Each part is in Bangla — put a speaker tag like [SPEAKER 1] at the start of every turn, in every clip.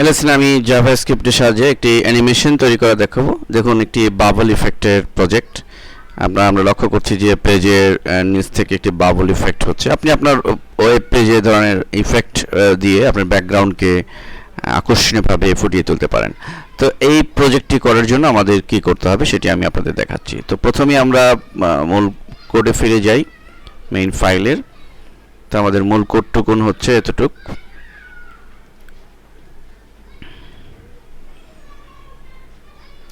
[SPEAKER 1] এলএসএন আমি জাভা স্ক্রিপ্টের সাহায্যে একটি অ্যানিমেশন তৈরি করা দেখাবো। দেখুন, একটি বাবল ইফেক্টের প্রজেক্ট আমরা আমরা লক্ষ্য করছি যে পেজের নিচ থেকে একটি বাবল ইফেক্ট হচ্ছে। আপনি আপনার ওয়েব পেজে ধরনের ইফেক্ট দিয়ে আপনার ব্যাকগ্রাউন্ডকে আকর্ষণীয়ভাবে ফুটিয়ে তুলতে পারেন। তো এই প্রজেক্টটি করার জন্য আমাদের কি করতে হবে সেটি আমি আপনাদের দেখাচ্ছি। তো প্রথমে আমরা মূল কোডে ফিরে যাই মেইন ফাইলের তো আমাদের মূল কোডটুকুন হচ্ছে এতটুক।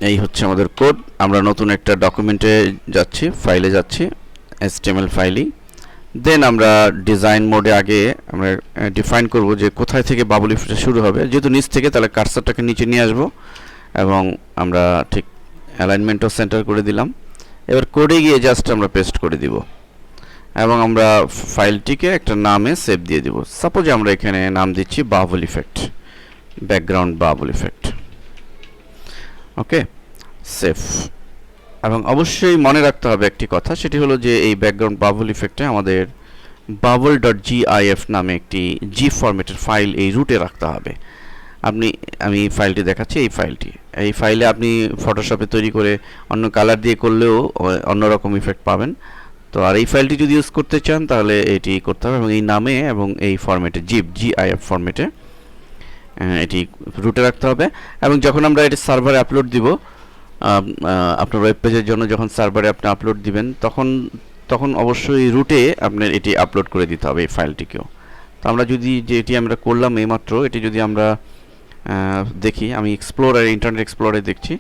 [SPEAKER 1] এই হচ্ছে আমাদের কোড। আমরা নতুন একটা ডকুমেন্টে যাচ্ছি ফাইলে যাচ্ছি এসটিএমএল ফাইলই দেন আমরা ডিজাইন মোডে আগে আমরা ডিফাইন করব যে কোথায় থেকে বাবল ইফেক্টটা শুরু হবে। যেহেতু নিচ থেকে, তাহলে কার্সারটাকে নিচে নিয়ে আসব এবং আমরা ঠিক অ্যালাইনমেন্টও সেন্টার করে দিলাম। এবার কোডে গিয়ে জাস্ট আমরা পেস্ট করে দিব এবং আমরা ফাইলটিকে একটা নামে সেভ দিয়ে দিব। সাপোজ আমরা এখানে নাম দিচ্ছি bubble effect background bubble effect okay save এবং অবশ্যই মনে রাখতে হবে একটি কথা, সেটি হলো যে এই ব্যাকগ্রাউন্ড বাবল ইফেক্টে আমাদের বাবল ডট জিআইএফ নামে একটি জি ফরম্যাটের ফাইল এই রুটে রাখতে হবে। আপনি, আমি এই ফাইলটি দেখাচ্ছি, এই ফাইলটি এই ফাইলে আপনি ফটোশপে তৈরি করে অন্য কালার দিয়ে করলেও অন্যরকম ইফেক্ট পাবেন। তো আর এই ফাইলটি যদি ইউজ করতে চান, তাহলে এটি করতে হবে এবং এই নামে এবং এই ফরম্যাটে জিপ জিআইএফ ফরম্যাটে এটি রুটে রাখতে হবে। এবং যখন আমরা এটি সার্ভারে আপলোড দিব আপনার ওয়েব পেজের জন্য যখন সার্ভারে আপনি আপলোড দিবেন, তখন তখন অবশ্যই রুটে আপনার এটি আপলোড করে দিতে হবে এই ফাইলটিকেও। তো আমরা যদি যে এটি আমরা করলাম এইমাত্র, এটি যদি আমরা দেখি, আমি এক্সপ্লোরার ইন্টারনেট এক্সপ্লোরে দেখছি।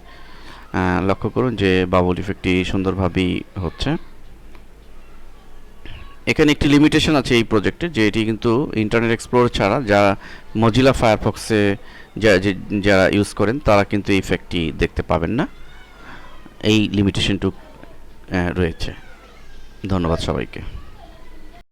[SPEAKER 1] লক্ষ্য করুন যে বাবল ইফেক্টটি সুন্দরভাবেই হচ্ছে। এখানে একটি লিমিটেশন আছে এই প্রজেক্টে যে এটি কিন্তু ইন্টারনেট এক্সপ্লোর ছাড়া যারা মজিলা ফায়ারফক্সে যারা ইউজ করেন, তারা কিন্তু এই ফ্যাক্টটি দেখতে পাবেন না। এই লিমিটেশনটুক রয়েছে। ধন্যবাদ সবাইকে।